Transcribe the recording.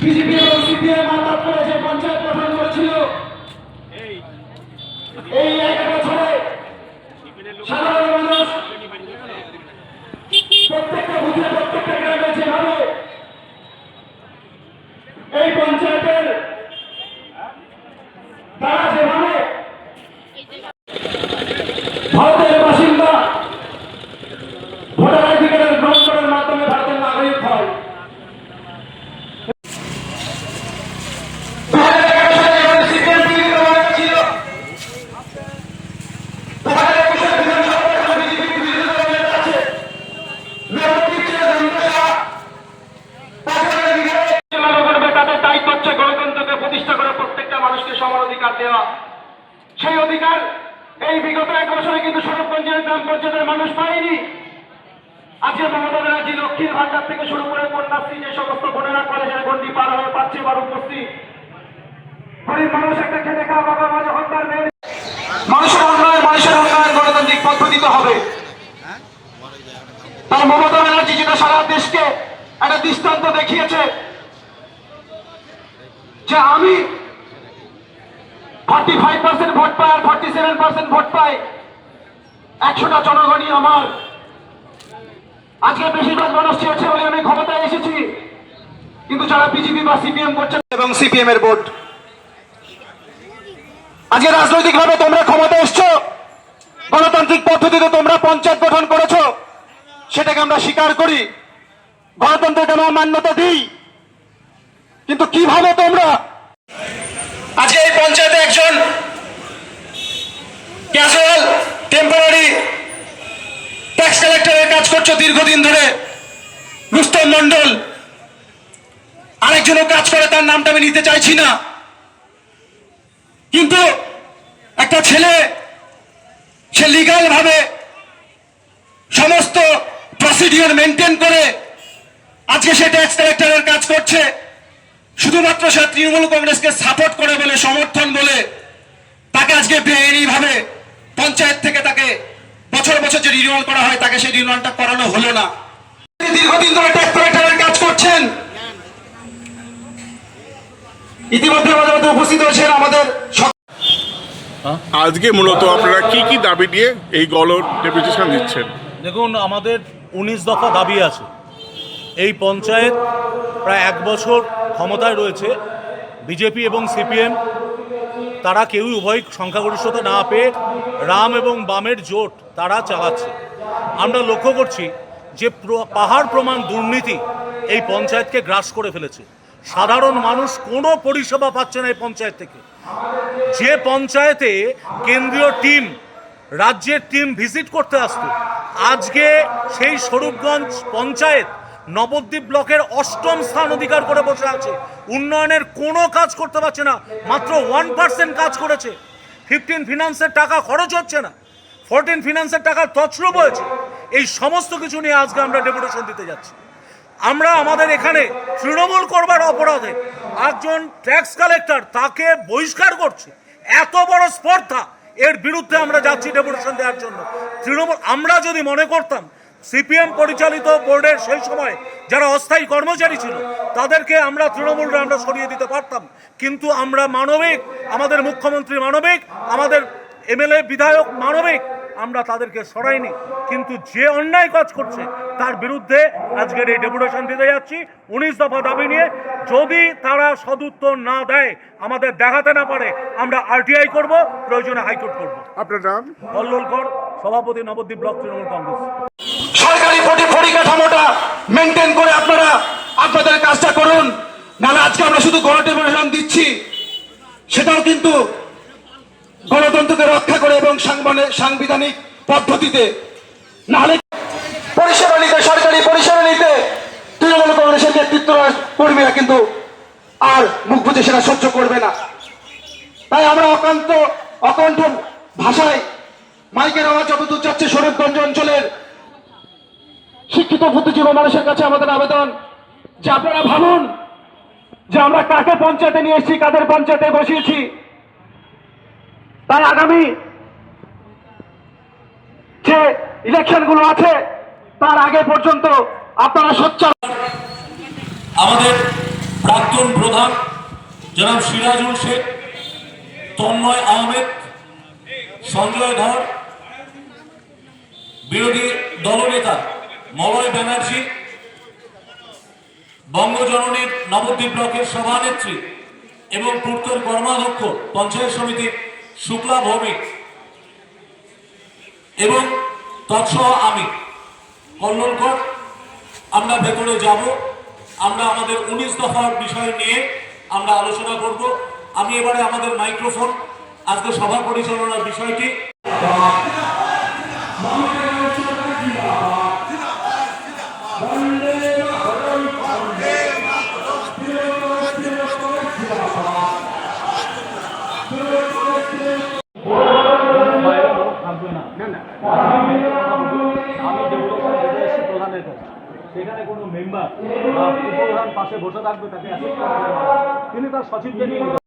BJP এবং CPM করে যে পঞ্চায়েত গঠন করেছিল এই এক সাধারণ মানুষকে সমান অধিকার দেওয়া। সেই অধিকার এই বিগত এক বছরে কিন্তু সড়কগঞ্জের গ্রাম পঞ্চায়েতের মানুষ পায়নি। আজকে মমতা ব্যানার্জি লক্ষ্মীর ভান্ডার থেকে শুরু করে কন্যাশ্রী যে সমস্ত বোনেরা কলেজের গন্ডি পার হয়ে পাচ্ছে বা উপস্থিত গরিব মানুষ একটা বাবা মানুষের উন্নয়ন মানুষের উন্নয়ন গণতান্ত্রিক পদ্ধতিতে হবে। মমতা ব্যানার্জি যেটা সারা দেশকে একটা দৃষ্টান্ত দেখিয়েছে, যে আমি ফর্টি ফাইভ পার্সেন্ট ভোট পাই আর ফর্টি সেভেন পার্সেন্ট ভোট পাই একশোটা জনগণই আমার। আজকে বেশিরভাগ মানুষ চেয়েছে বলে আমি ক্ষমতায় এসেছি। কিন্তু যারা বিজেপি বা সিপিএম করছেন এবং সিপিএম এর ভোট। আজকে রাজনৈতিক ভাবে তোমরা ক্ষমতা এসছো, গণতান্ত্রিক পদ্ধতিতে তোমরা পঞ্চায়েত গঠন করেছ, সেটাকে আমরা স্বীকার করি। গণতন্ত্রকে আমরা মান্যতা দিই। কিন্তু কীভাবে তোমরা আজকে এই পঞ্চায়েতে একজন ক্যাজুয়াল টেম্পোরারি ট্যাক্স কালেক্টরের কাজ করছ দীর্ঘদিন ধরে। রুস্তম মন্ডল আরেকজনও কাজ করে, তার নামটা আমি নিতে চাইছি না। কিন্তু একটা ছেলে, সে লিগাল ভাবে সমস্ত প্রসিডিওর মেনটেন করে, আজকে সে ট্যাক্স কালেক্টরের কাজ করছে। শুধুমাত্র সে তৃণমূল কংগ্রেসকে সাপোর্ট করে বলে সমর্থন বলে তাকে আজকে বেআইনি ভাবে পঞ্চায়েত থেকে তাকে বছর বছর যে রিনিউয়াল করা হয় তাকে সেই রিনিউয়ালটা করানো হলো না। দীর্ঘদিন ধরে ট্যাক্স কালেক্টরের কাজ করছেন। ইতিমধ্যে আমাদের মধ্যে উপস্থিত হয়েছেন আমাদের আজকে মূলত আপনারা কি কি দাবি দিয়ে এই গল ডেপুটেশন দিচ্ছেন? দেখুন আমাদের উনিশ দফা দাবি আছে। এই পঞ্চায়েত প্রায় এক বছর ক্ষমতায় রয়েছে। বিজেপি এবং সিপিএম, তারা কেউই উভয় সংখ্যাগরিষ্ঠতা না পেয়ে রাম এবং বামের জোট তারা চালাচ্ছে। আমরা লক্ষ্য করছি যে পাহাড় প্রমাণ দুর্নীতি এই পঞ্চায়েতকে গ্রাস করে ফেলেছে। সাধারণ মানুষ কোনো পরিষেবা পাচ্ছে না এই পঞ্চায়েত থেকে। যে পঞ্চায়েতে কেন্দ্রীয় টিম, রাজ্যের টিম ভিজিট করতে আসতো, আজকে সেই স্বরূপগঞ্জ পঞ্চায়েত নবদ্বীপ ব্লকের অষ্টম স্থান অধিকার করে বসে আছে। উন্নয়নের কোনো কাজ করতে পারছে না, মাত্র ওয়ান পার্সেন্ট কাজ করেছে। ফিফটিন ফিনান্সের টাকা খরচ হচ্ছে না ফোরটিন ফিনান্সের টাকা তছরূপ হয়েছে। এই সমস্ত কিছু নিয়ে আজকে আমরা ডেপুটেশন দিতে যাচ্ছি। আমরা আমাদের এখানে তৃণমূল করবার অপরাধে একজন ট্যাক্স কালেক্টর তাকে বহিষ্কার করছে। এত বড় স্পর্ধা, এর বিরুদ্ধে আমরা যাচ্ছি ডেপুটেশন দেওয়ার জন্য। তৃণমূল, আমরা যদি মনে করতাম সিপিএম পরিচালিত বোর্ডের সেই সময় যারা অস্থায়ী কর্মচারী ছিল তাদেরকে আমরা তৃণমূলরা আমরা সরিয়ে দিতে পারতাম। কিন্তু আমরা মানবিক আমাদের মুখ্যমন্ত্রী মানবিক আমাদের এমএলএ বিধায়ক মানবিক আমরা তাদেরকে সরাইনি। কিন্তু যে অন্যায় কাজ করছে তার বিরুদ্ধে আজকের এই ডেপুটেশন দিতে যাচ্ছি। উনিশ দফা দাবি নিয়ে যদি তারা সদুত্তর না দেয় আমাদের দেখাতে না পারে আমরা আরটিআই করব প্রয়োজনে হাইকোর্ট করব। আপনার নাম? কল্লোল কর সভাপতি নবদ্বীপ ব্লক তৃণমূল কংগ্রেস। পরিকাঠামোটা মেনটেন করে আপনারা আপনাদের কাজটা করুন। নাহলে আজকে আমরা শুধু গণটেবিনেশন দিচ্ছি, সেটাও কিন্তু গণতন্ত্রকে রক্ষা করে এবং সাংবিধানিক পদ্ধতিতে। নাহলে পরিষেবা নিতে, সরকারি পরিষেবা নিতে তৃণমূল কংগ্রেসের নেতৃত্ব কর্মীরা কিন্তু আর মুখ বুঝে সেটা সহ্য করবে না। তাই আমরা অকান্ত অকণ্ঠ ভাষায় মাইকের আওয়াজ যতদূর যাচ্ছে স্বরূপগঞ্জ অঞ্চলের শিক্ষিত বুদ্ধিজীবী মানুষের কাছে আমাদের আবেদন যে আপনারা ভাবুন যে আমরা কাকে পঞ্চায়েতে নিয়ে এসেছি, কাদের পঞ্চায়েতে বসিয়েছি। তাই আগামী যে ইলেকশনগুলো আছে, তার আগে পর্যন্ত আপনারা সোচ্চার আমাদের প্রাক্তন প্রধান জনাব সিরাজুল শেখ, তন্ময় আহমেদ, সঞ্জয় ধর, বিরোধী দলনেতা মলয় ব্যানার্জি, বঙ্গজননীর নবদ্বীপ ব্লকের সভানেত্রী এবং পূর্তর কর্মাধ্যক্ষ পঞ্চায়েত সমিতির শুক্লা ভৌমিক এবং তৎসহ আমি, কল্লোলকর, আমরা ভেতরে যাব, আমরা আমাদের উনিশ দফার বিষয় নিয়ে আমরা আলোচনা করব। আমি এবারে আমাদের মাইক্রোফোন, আজকে সভা পরিচালনার বিষয়টি। সেখানে কোনো মেম্বার বা উপপ্রধান পাশে বসে থাকবে তাকে। তিনি তার সচিবকে নিয়ে